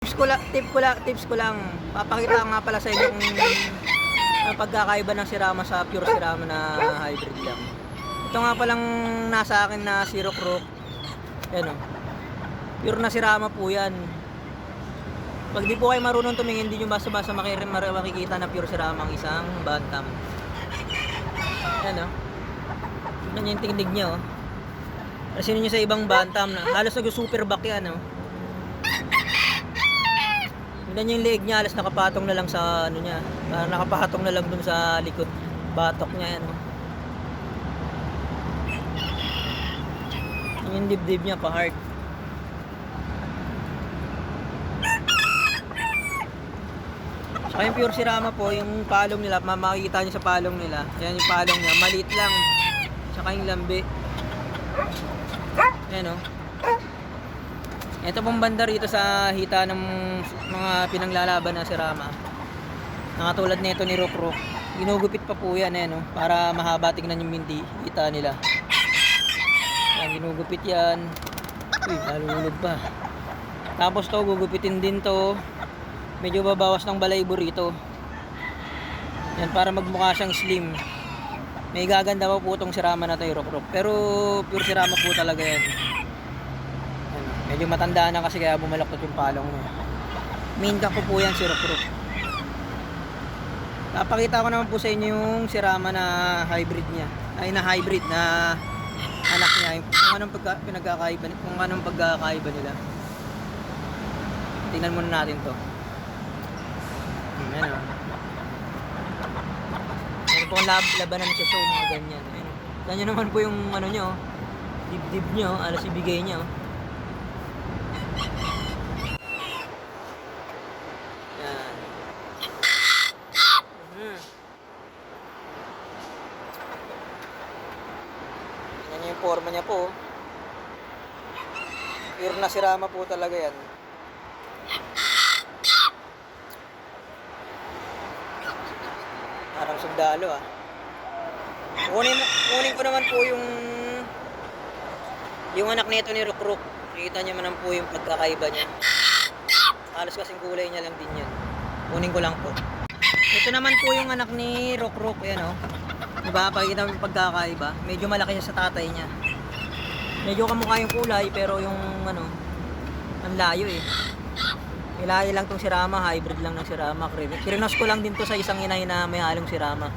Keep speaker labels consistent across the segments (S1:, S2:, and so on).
S1: Tips ko lang, tip ko lang, tips ko lang. Papakita nga pala sa inyo kung ang pagkakaiba ng sirama sa pure sirama na hybrid lang. Ito nga palang nasa akin na Zero Crook. Yan o. Pure na sirama po yan. Pag di po kayo marunong tumingin, hindi nyo basta-basta makikita na pure sirama ang isang bantam. Yan o. Tignan nyo yung tingnig nyo. oh. Kasi nyo sa ibang bantam na halos nag-super yan o. Tignan nyo yung leeg niya, halos nakapatong na lang sa ano niya. Parang nakapatong na lang dun sa likod. Batok niya yan. Oh. Yun yung dibdib niya pa hard. Saka yung pure sirama po, yung palong nila, ma- makikita nyo sa palong nila. Ayan yung palong niya, maliit lang. Saka yung lambi. Ayan o. Ito pong banda rito sa hita ng mga pinanglalaban na sirama. Nakatulad nito ni Rock Rock. Ginugupit pa po yan eh, no? para mahaba tingnan yung minti, hita nila. Yan, ginugupit yan. Uy, nalulog pa. Tapos to, gugupitin din to. Medyo babawas ng balaybo rito. Yan, para magmukha siyang slim. May gaganda pa po itong sirama na to, yung Rock Rock. Pero pure sirama po talaga yan. Medyo matanda na kasi kaya bumalaktot yung palong niya. Main ka ko po yan si Rock. Papakita ko naman po sa inyo yung sirama na hybrid niya. Ay na hybrid na anak niya. Yung Kung anong pagka, pinagkakaiba, kung anong pagkakaiba nila. Tingnan muna natin to. Hmm, Ano? Meron pong lab, labanan sa show, mga ganyan. Ayun. Ganyan naman po yung ano nyo, dibdib nyo, alas ibigay nyo. Yan. Mhm. Yan yung forma niya po. Pure na sirama po talaga yan. Parang sundalo ah. Kunin, kunin ko naman po yung yung anak nito ni Rook. Nakita niyo man po yung pagkakaiba niya. Halos kasing kulay niya lang din yan. Kunin ko lang po. Ito naman po yung anak ni Rook Rook. Yan oh. Diba? Pakita mo yung pagkakaiba. Medyo malaki siya sa tatay niya. Medyo kamukha yung kulay pero yung ano, ang layo eh. Ilayo lang tong sirama, hybrid lang ng sirama. Krinos ko lang din to sa isang inay na may halong sirama.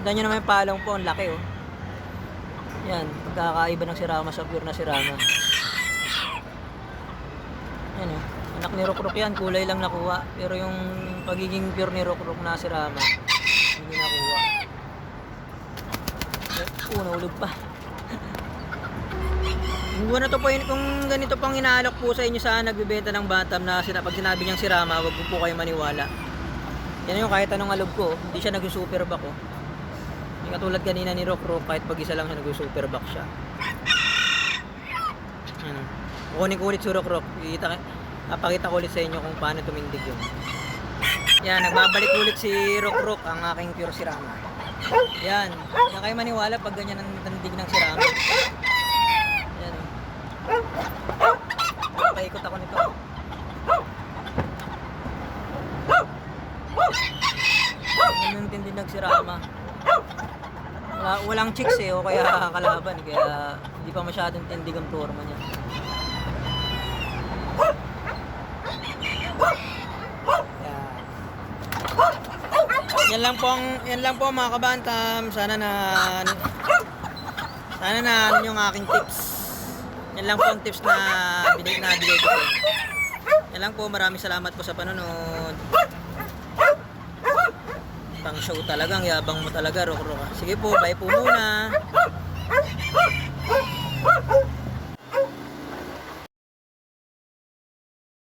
S1: Tignan nyo naman yung palong po, ang laki oh. Yan, pagkakaiba ng sirama sa pure na sirama. Yan oh. Anak ni Rokrok yan, kulay lang nakuha. Pero yung pagiging pure ni Rokrok na sirama, hindi nakuha. Eh, Oh, nahulog pa. Buwan na to po yun, kung ganito pang inaalok po sa inyo sa nagbebenta ng batam na sina, pag sinabi niyang sirama, wag po po kayo maniwala. Yan yung kahit anong alog ko, hindi siya nag-super back oh. Yung katulad kanina ni Rock Rock, kahit pag isa lang siya nag-super back siya. Ano, kukunin ko ulit si Rock Rock. Ikita, papakita ko ulit sa inyo kung paano tumindig yun. Yan, nagbabalik ulit si Rock Rock, ang aking pure sirama. Yan, yan kayo maniwala pag ganyan ang tindig ng sirama. Yan. Paikot ako nito. Yan yung tindi nagsirama. Wala, walang chicks eh, o kaya kalaban. Kaya hindi pa masyadong tindig ang forma niya. Yan. Lang po yan lang po mga kabantam. Sana na sana na ano yung aking tips. Yan lang po ang tips na binigay na bigay ko. Yan lang po, maraming salamat po sa panonood. Pang show talagang, yabang mo talaga, Rok Rok. Sige po, bye po muna.